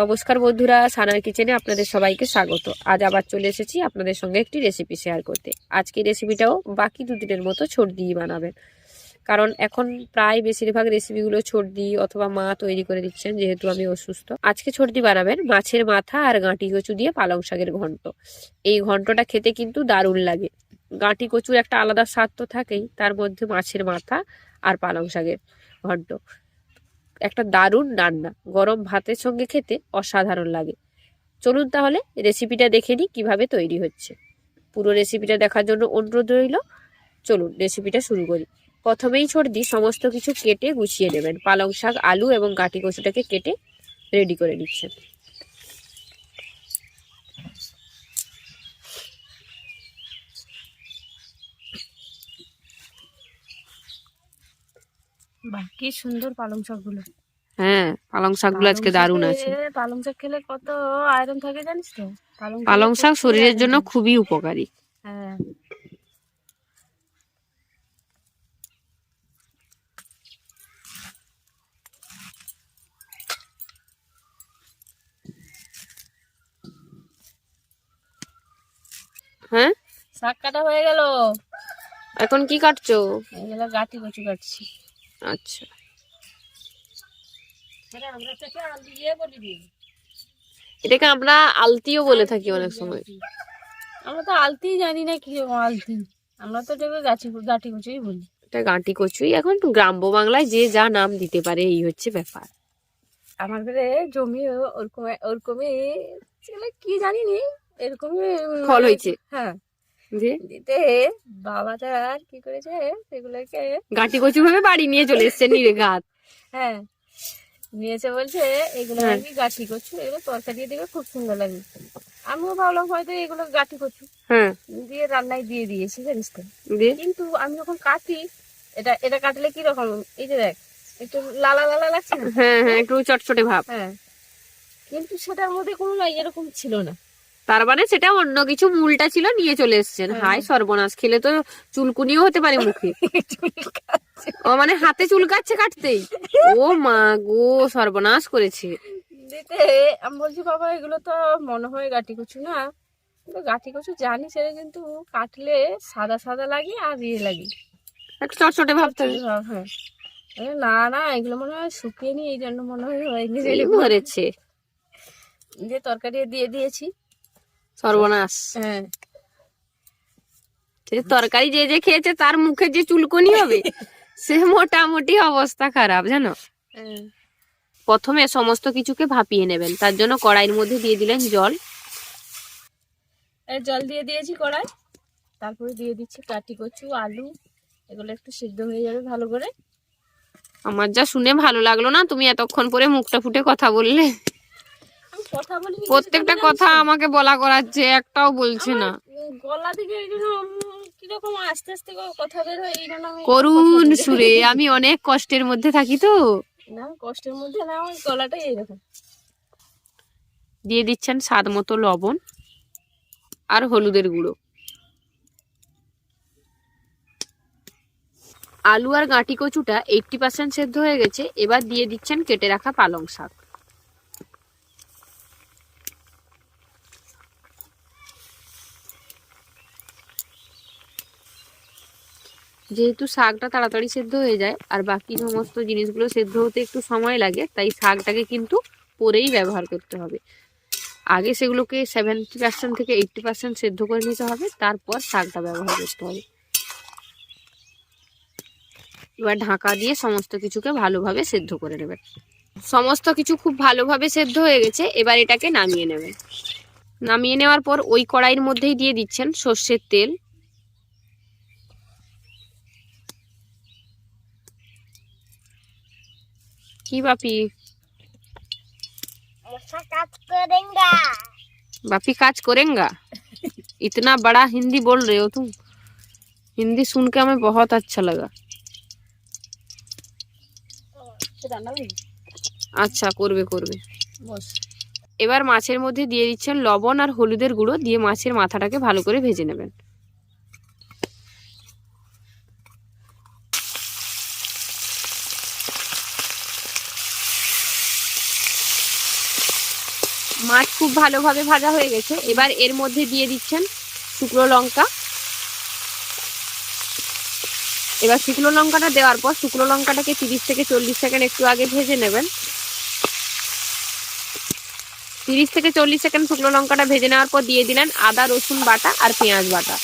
নমস্কার বন্ধুরা, সানার কিচেনে আপনাদের সবাইকে স্বাগত। আজ আবার চলে এসেছি আপনাদের সঙ্গে একটি রেসিপি শেয়ার করতে। আজকে রেসিপিটাও বাকি দুদিনের মতো ছোট দিয়ে বানাবেন। কারণ এখন প্রায় বেশিরভাগ রেসিপিগুলো ছোট দিয়ে অথবা মা তৈরি করে দিচ্ছেন, যেহেতু আমি অসুস্থ। আজকে ছোট দিয়ে বানাবেন মাছের মাথা আর গাঁটি কচু দিয়ে পালং শাকের ঘন্ট। এই ঘন্টটা খেতে কিন্তু দারুণ লাগে। গাঁটি কচুর একটা আলাদা স্বাদ তো থাকেই, তার মধ্যে মাছের মাথা আর পালং শাকের ঘন্ট। একটা দারুণ রান্না। গরম ভাতের সঙ্গে খেতে অসাধারণ লাগে। চলুন তাহলে রেসিপিটা দেখে নিই কীভাবে তৈরি হচ্ছে। পুরো রেসিপিটা দেখার জন্য অনুরোধ রইল। চলুন রেসিপিটা শুরু করি। প্রথমেই সর্দি, সমস্ত কিছু কেটে গুছিয়ে নেবেন। পালং শাক, আলু এবং গাটি কচুটাকে কেটে রেডি করে নিচ্ছেন। বাহ কি সুন্দর পালং শাকগুলো। হ্যাঁ পালং শাকগুলো আজকে দারুণ আছে। পালং শাক খেলে কত আয়রন থাকে জানিস তো? পালং শাক শরীরের জন্য খুবই উপকারী। হ্যাঁ। হ্যাঁ? শাক কাটা হয়ে গেল। এখন কি কাটছো? এগুলো গাটি কচু কাটছি। আচ্ছা। এটাকে আমরা আলতিও বলে থাকি অনেক সময়। আমরা তো আলতি জানি না কি আলতি। আমরা তো এটাকে গাছি গাটি কচুই বলি। এটা গাঁটি কচুই। এখন গ্রাম্য বাংলায় যে যা নাম দিতে পারে এই হচ্ছে ব্যাপার। আমার ঘরে জমি ওরকম ওরকমই কি জানি নি এরকমই ফল হয়েছে। হ্যাঁ। দিতে বাবাটা আর কি করেছে সেগুলোকে গাঁটি কচু ভাবে বাড়ি নিয়ে চলে এসছে নিরে গাছ হ্যাঁ নিয়েছে বলছে এগুলো হ্যাঁ। নাকি গাঠি করছু এগুলো তরকারি দিবে খুব সুন্দর লাগে। আমিও ভাবলাম হয়তো এগুলো করছু হ্যাঁ। দিয়ে রান্নায় দিয়ে দিয়েছি জানিস তো। কিন্তু আমি যখন কাটি এটা এটা কাটলে কি রকম? এই যে দেখ একটু লালা লালা লাগছে না? হ্যাঁ হ্যাঁ একটু চটচটে ভাব। হ্যাঁ। কিন্তু সেটার মধ্যে কোনো এরকম ছিল না। তার মানে সেটা অন্য কিছু মূলটা ছিল নিয়ে চলে এসছেন। হ্যাঁ। হাই সর্বনাশ খেলে তো চুলকুনিও হতে পারে মুখে। ও মানে হাতে চুলকাচ্ছে কাটতেই। ও মা গো সর্বনাশ করেছে। দিতে আমি বলছি বাবা এগুলো তো মনে হয় গাঠি কচু না। কিন্তু গাঠি কচু জানি সেটা কিন্তু কাটলে সাদা সাদা লাগে আর ইয়ে লাগে। একটু চটচটে ভাবতে হ্যাঁ, হ্যাঁ। না না এগুলো মনে হয় শুকিয়ে নি এই জন্য মনে হয় হয়নি। এই মরেছে। যে তরকারি দিয়ে দিয়েছি। সর্বনাশ। হ্যাঁ। সে তরকারি যে যে খেয়েছে তার মুখে যে চুলকুনি হবে সে মোটামুটি অবস্থা খারাপ জানো? হ্যাঁ। প্রথমে সমস্ত কিছুকে ভাপিয়ে নেবেন। তার জন্য কড়াইয়ের মধ্যে দিয়ে দিলেন জল। এই জল দিয়ে দিয়েছি কড়াই। তারপরে দিয়ে দিচ্ছি কাটি কচু আলু। এগুলো একটু সিদ্ধ হয়ে যাবে ভালো করে। আমার যা শুনে ভালো লাগল না তুমি এতক্ষণ পরে মুখটা ফুটে কথা বললে। প্রত্যেকটা কথা আমাকে বলা করাচ্ছে একটাও বলছে না। গলা থেকে এই জন্য উম, কীরকম আস্তে আস্তে কথা বের হয় এই জন্য করুণ সুরে আমি অনেক কষ্টের মধ্যে থাকি তো। না কষ্টের মধ্যে না আমার গলাটাই এইরকম। দিয়ে দিচ্ছেন স্বাদ মতো লবণ আর হলুদের গুঁড়ো। আলু আর গাঁটি কচুটা এইটটি পার্সেন্ট সেদ্ধ হয়ে গেছে এবার দিয়ে দিচ্ছেন কেটে রাখা পালং শাক। যেহেতু শাকটা তাড়াতাড়ি সেদ্ধ হয়ে যায়, আর বাকি সমস্ত জিনিসগুলো সেদ্ধ হতে একটু সময় লাগে, তাই শাকটাকে কিন্তু পরেই ব্যবহার করতে হবে। আগে সেগুলোকে সেভেন্টি পার্সেন্ট থেকে এইটটি পার্সেন্ট সেদ্ধ করে নিতে হবে, তারপর শাকটা ব্যবহার করতে হবে। এবার ঢাকা দিয়ে সমস্ত কিছুকে ভালোভাবে সেদ্ধ করে নেবেন। সমস্ত কিছু খুব ভালোভাবে সেদ্ধ হয়ে গেছে, এবার এটাকে নামিয়ে নেবেন। নামিয়ে নেওয়ার পর ওই কড়াইয়ের মধ্যেই দিয়ে দিচ্ছেন সর্ষের তেল। কি বাপি बापी काज करेंगा इतना बड़ा हिंदी बोल रहे हो तुम हिंदी सुन के हमें बहुत अच्छा लगा রান্না হয়ে আচ্ছা করবে করবে বস এবার মাছের মধ্যে দিয়ে দিচ্ছেন লবণ আর হলুদের গুঁড়ো দিয়ে মাছের মাথাটাকে ভালো করে ভেজে নেবেন মাছ খুব ভালোভাবে ভাজা হয়ে গেছে। এবার এর মধ্যে দিয়ে দিচ্ছেন শুকনো লঙ্কা। এবার শুকনো লঙ্কাটা দেওয়ার পর শুকনো লঙ্কাটাকে তিরিশ থেকে চল্লিশ সেকেন্ড একটু আগে ভেজে নেবেন। তিরিশ থেকে চল্লিশ সেকেন্ড শুকনো লঙ্কাটা ভেজে নেওয়ার পর দিয়ে দিলেন আদা, রসুন বাটা আর পেঁয়াজ বাটা।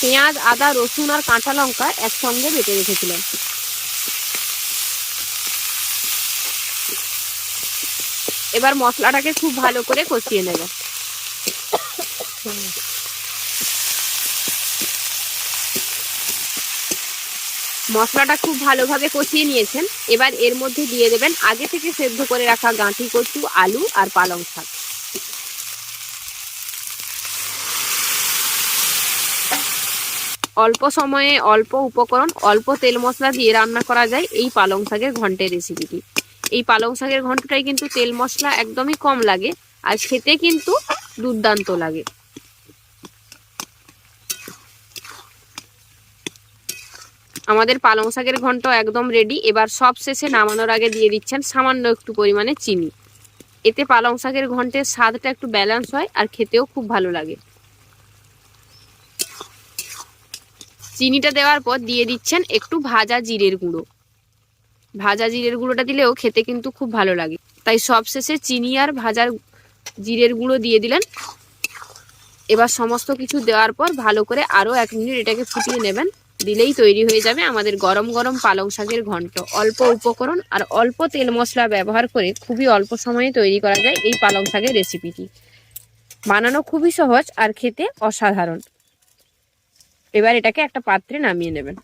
পেঁয়াজ, আদা, রসুন আর কাঁচা লঙ্কা একসঙ্গে বেটে রেখেছিলেন। এবার মশলাটাকে খুব ভালো করে কষিয়ে নেবেন মশলাটা খুব ভালোভাবে কষিয়ে নিয়েছেন। এবার এর মধ্যে দিয়ে দেবেন আগে থেকে সেদ্ধ করে রাখা গাঁঠি কচু, আলু আর পালং শাক। অল্প সময়ে অল্প উপকরণ, অল্প তেল মশলা দিয়ে রান্না করা যায় এই পালং শাকের ঘন্টের রেসিপিটি এই পালং শাকের ঘন্টটাই কিন্তু তেল মশলা একদমই কম লাগে আর খেতে কিন্তু দুর্দান্ত লাগে। আমাদের পালং শাকের ঘন্ট একদম রেডি এবার সব শেষে নামানোর আগে দিয়ে দিচ্ছেন সামান্য একটু পরিমাণে চিনি। এতে পালং শাকের ঘন্টের স্বাদটা একটু ব্যালেন্স হয় আর খেতেও খুব ভালো লাগে। চিনিটা দেওয়ার পর দিয়ে দিচ্ছেন একটু ভাজা জিরের গুঁড়ো। ভাজা জিরের গুঁড়োটা দিলেও খেতে কিন্তু খুব ভালো লাগে। তাই সব শেষে চিনি আর ভাজার জিরের গুঁড়ো দিয়ে দিলেন। এবার সমস্ত কিছু দেওয়ার পর ভালো করে আরও এক মিনিট এটাকে ফুটিয়ে নেবেন। দিলেই তৈরি হয়ে যাবে আমাদের গরম গরম পালং শাকের ঘন্ট অল্প উপকরণ আর অল্প তেল মশলা ব্যবহার করে খুবই অল্প সময়ে তৈরি করা যায় এই পালং শাকের রেসিপিটি। বানানো খুবই সহজ আর খেতে অসাধারণ। এবার এটাকে একটা পাত্রে নামিয়ে নেবেন।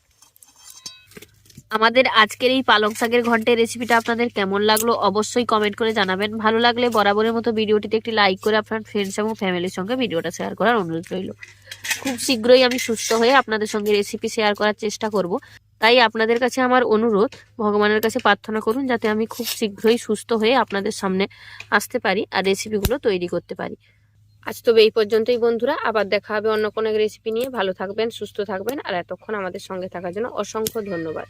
আমাদের আজকের এই পালং শাকের ঘন্টের রেসিপিটা আপনাদের কেমন লাগল অবশ্যই কমেন্ট করে জানাবেন। ভালো লাগলে বরাবরের মতো ভিডিওটিতে একটি লাইক করে আপনার ফ্রেন্ডস এবং ফ্যামিলির সঙ্গে ভিডিওটা শেয়ার করার অনুরোধ রইল। খুব শীঘ্রই আমি সুস্থ হয়ে আপনাদের সঙ্গে রেসিপি শেয়ার করার চেষ্টা করব। তাই আপনাদের কাছে আমার অনুরোধ, ভগবানের কাছে প্রার্থনা করুন যাতে আমি খুব শীঘ্রই সুস্থ হয়ে আপনাদের সামনে আসতে পারি আর রেসিপিগুলো তৈরি করতে পারি। আজ তবে এই পর্যন্তই বন্ধুরা, আবার দেখা হবে অন্য কোনো রেসিপি নিয়ে। ভালো থাকবেন, সুস্থ থাকবেন আর এতক্ষণ আমাদের সঙ্গে থাকার জন্য অসংখ্য ধন্যবাদ।